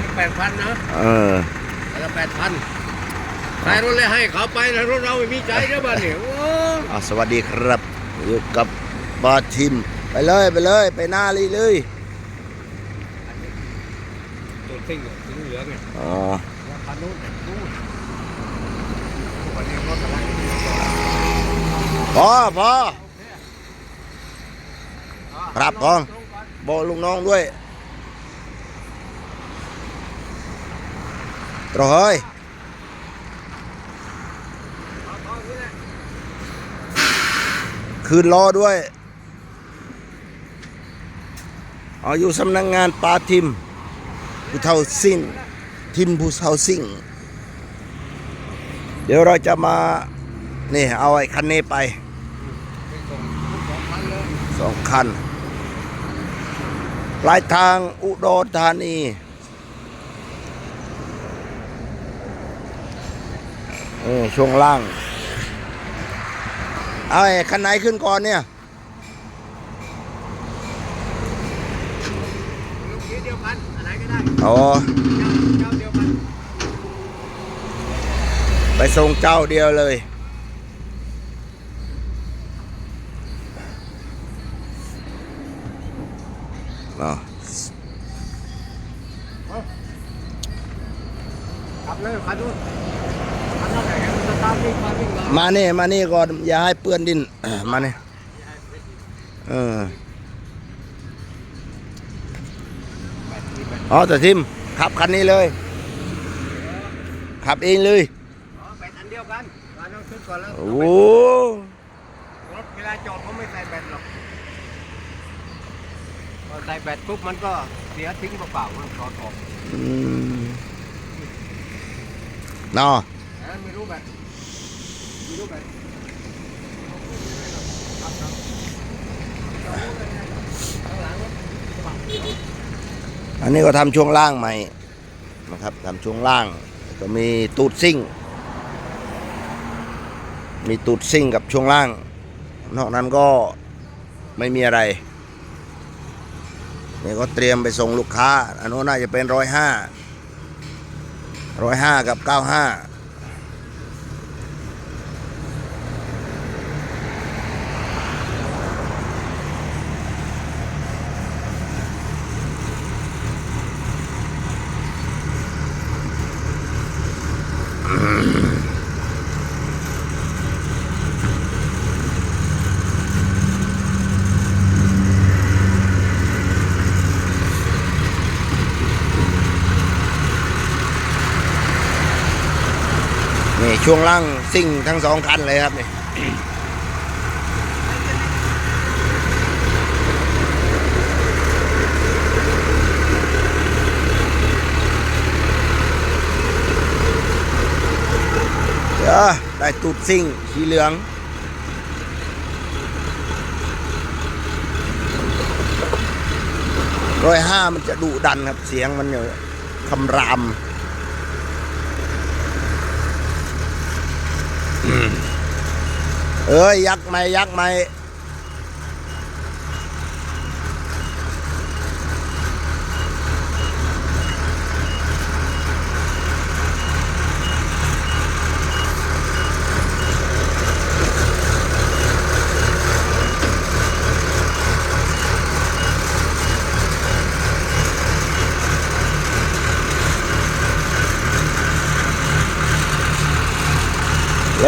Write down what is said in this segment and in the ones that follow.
นแปดพันนะเออคันละแปดพันขายรถเลยให้เขาไปนะรถเราไม่มีใจนะบ้านเนี่ยโอ้อะสวัสดีครับอยู่กับบาทิม ไปเลยไปเลย ไปหน้าเลยเลยตัวซิ่งอะสีเหลืองเนี่ยอ๋อราคานู้นเนี่ยนู้นพวกอันนี้รถอะไรพอพอครับพองบอกลูกน้องด้วย ตรอเฮ้ยคืนรอด้วย เอาอยู่สำนักงงานปาทิมผู้เท่าสิ้นทิมผู้เท่าสิ่ง เดี๋ยวเราจะมานี่เอาไอ้คันนี้ไปสองคันปลายทางอุดรธานี เออ ช่วงล่าง เอาไอ้คันไหนขึ้นก่อนเนี่ยลูกนี้เดียวกันอะไรก็ได้อ๋อเจ้าเจ้าเดียวกันไปส่งเจ้าเดียวเลยเอาขับเลยคันนู้ มาวิ่งมามานี่มานี่ก่อนอย่าให้เปื้อนดินมานี่เอออ๋อแต่ทิมขับคันนี้เลย ขับเองเลยอ๋อแบตอันเดียวกันเราต้องขึ้นก่อนแล้วโอ้โหรถเวลาจอดเขาไม่ใส่แบตหรอกพอใส่แบตปุ๊บมันก็เสียทิ้งเปล่าๆมันถอดออกอืมเนาะเอ้ยไม่รู้แบตไม่รู้แบตอันนี้ก็ทำช่วงล่างใหม่นะครับทำช่วงล่าง ก็มีตูดซิ่ง มีตูดซิ่งกับช่วงล่าง นอกนั้นก็ไม่มีอะไรนี่ก็เตรียมไปส่งลูกค้า อันนู้นน่าจะเป็นร้อยห้าร้อยห้ากับเก้าห้า นี่ช่วงล่างซิ่งทั้งสองคันเลยครับนี่เดี๋ยวได้ตูดซิ่งสีเหลืองร้อยห้ามันจะดุดันครับเสียงมันเนี่ยคำราม เอ้ยยักษ์ไม่ยักษ์ไม่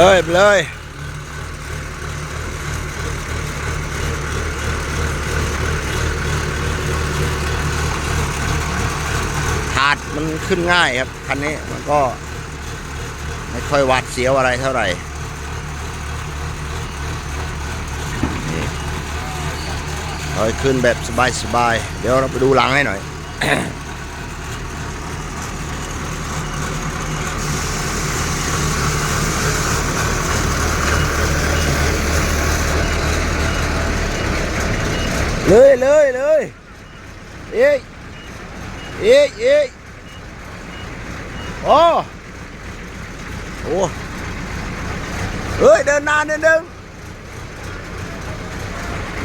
เลยไปเลยถาดมันขึ้นง่ายครับ คันนี้มันก็ ไม่ค่อยหวาดเสียวอะไรเท่าไหร่นี่ถอยขึ้นแบบสบายๆ เดี๋ยวเราไปดูหลังให้หน่อย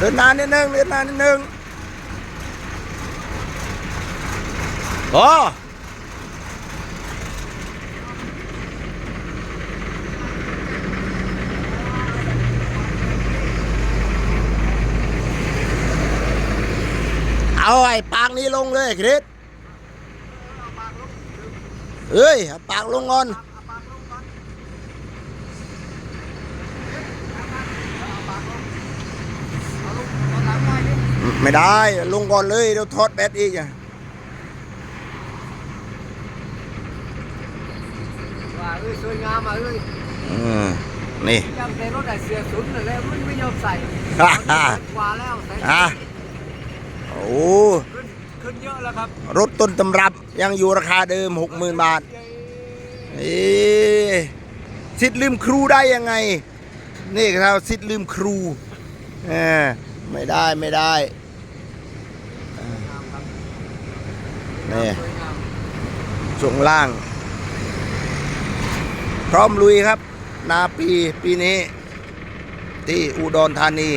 ดินหน้านิดนึงเดินหน้านิดนึงโอ้เอาไอ้ปากนี้ลงเลยคริสเอ้ย ปากลงงอน ไม่ได้ ลงก่อนเลยเดี๋ยวทอดแบตอีกอะว่าเอ้ยสวยงามอะเอ้ยอืมนี่ยังในรถไอเสียสุดเลยแล้วมันไม่ยอมใส่ฮ่าฮ่ากว่าแล้วใส่อะโอ้ขึ้นขึ้นเยอะแล้วครับ รถต้นตำรับยังอยู่ราคาเดิมหกหมื่นบาทเอ๊ะสิทธิ์ลืมครูได้ยังไง นี่ครับสิทธิ์ลืมครูเออไม่ได้ไม่ได้ นี่สวยงามช่วงล่าง พร้อมลุยครับ นาปีปีนี้ ที่อุดรธานี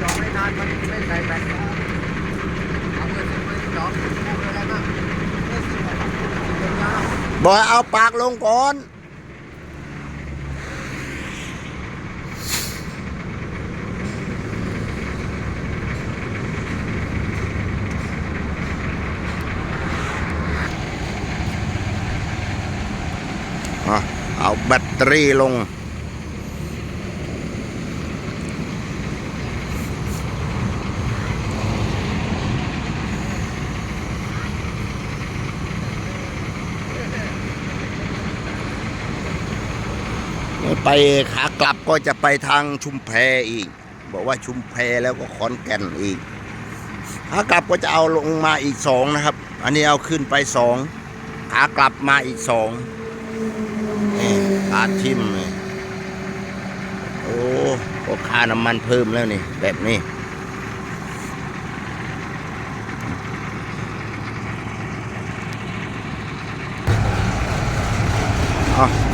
จอดไม่นานมันไม่ใส่แบตเอาเงินไปจอดอะไรบ้างเอ้ยสิบสิบยาว บอยเอาปากลงก่อนเอาแบตเตอรี่ลง ไปขากลับก็จะไปทางชุมแพอีก บอกว่าชุมแพแล้วก็ขอนแก่นอีกขากลับก็จะเอาลงมาอีกสองนะครับ อันนี้เอาขึ้นไปสองขากลับมาอีกสองนี่ขาทิมโอ้ก็ค่าน้ำมันเพิ่มแล้วนี่ แบบนี้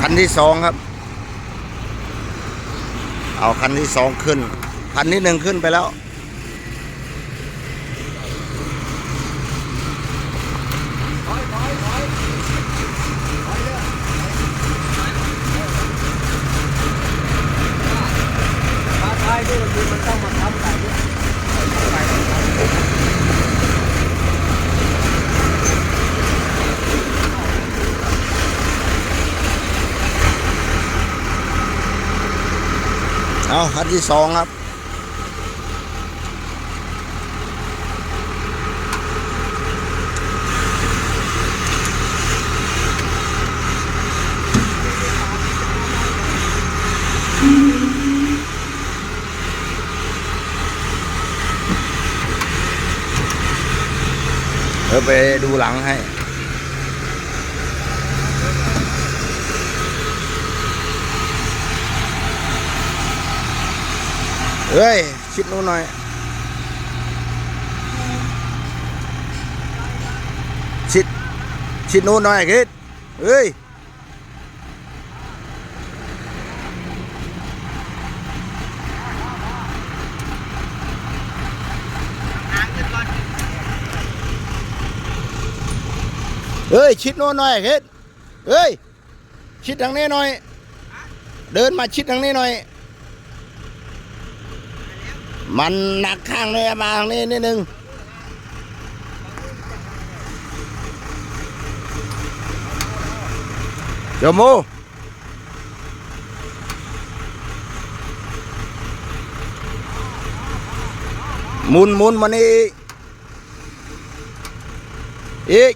คันที่สองครับ เอาคันที่สองขึ้น คันที่หนึ่งขึ้นไปแล้วถอยถอยถอยถอยเด้ด้วยมันต้องมาทำไก่ด้ เอาคันที่สองครับ เดี๋ยวไปดูหลังให้ เฮ้ยชิดนู้นหน่อยชิดชิดนู้นหน่อยคิดเฮ้ยเฮ้ยชิดโน้นหน่อยคิดเฮ้ยชิดทางนี้หน่อย เดินมาชิดทางนี้หน่อย มันหนักข้างเลยมาทางนี้นิดนึงเดี๋ยวโมหมุนหมุนมานี่อีก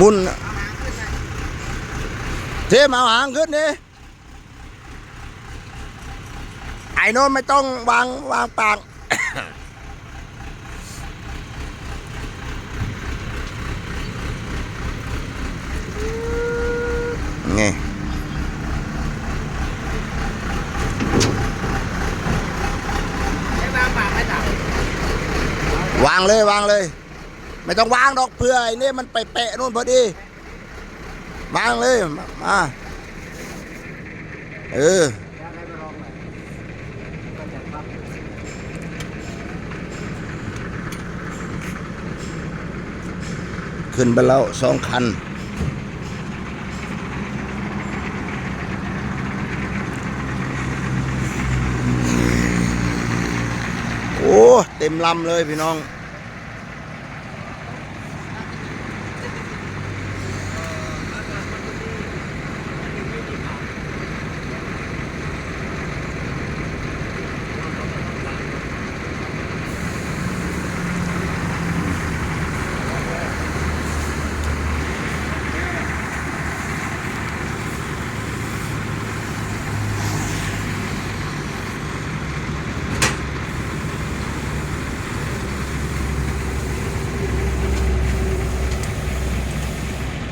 มุนเทมเอาหางขึ้นดิไอ้โน้นไม่ต้องวางวางปากไงวางเลยวางเลย ไม่ต้องวางดอกเพื่อไอ้นี่มันไปเปะนู่นพอดีมางเลยมามาเออแล้วให้ไปลออยก็จะพักขึ้นไปแล้วสองคันโอ้ เต็มลำเลยพี่น้อง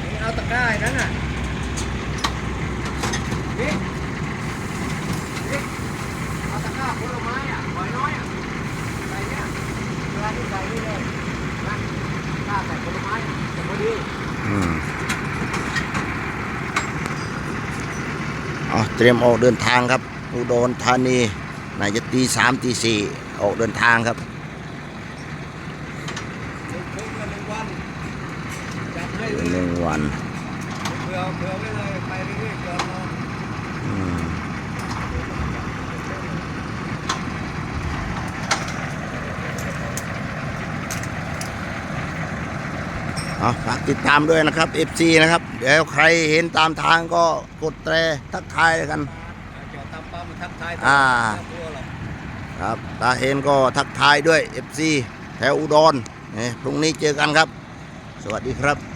นี่เอาตะกร้าไอ้นั้นน่ะนี่นี่เอาตะกร้าผลไม้อะหอยน้อยอะใส่เนี่ยเวลาที่ใส่นี่เลยนะตะกร้าใส่ผลไม้จะพอดี อืม เตรียมออกเดินทางครับอุดรธานีน่าจะตีสามตีสี่ออกเดินทางครับ เช็คกันหนึ่งวันจับให้เลย หนึ่งวัน เผื่อเผื่อไว้เลยไปเรื่อยๆก่อนนอน อืม เอาฝากติดตามด้วยนะครับ FC นะครับ เดี๋ยวใครเห็นตามทางก็กดแตรทักทายกัน จอดตามปั๊มทักทายอ่าตัวหรอกครับตาเห็นก็ทักทายด้วย FC แถวอุดรเนี่ยพรุ่งนี้เจอกันครับ สวัสดีครับ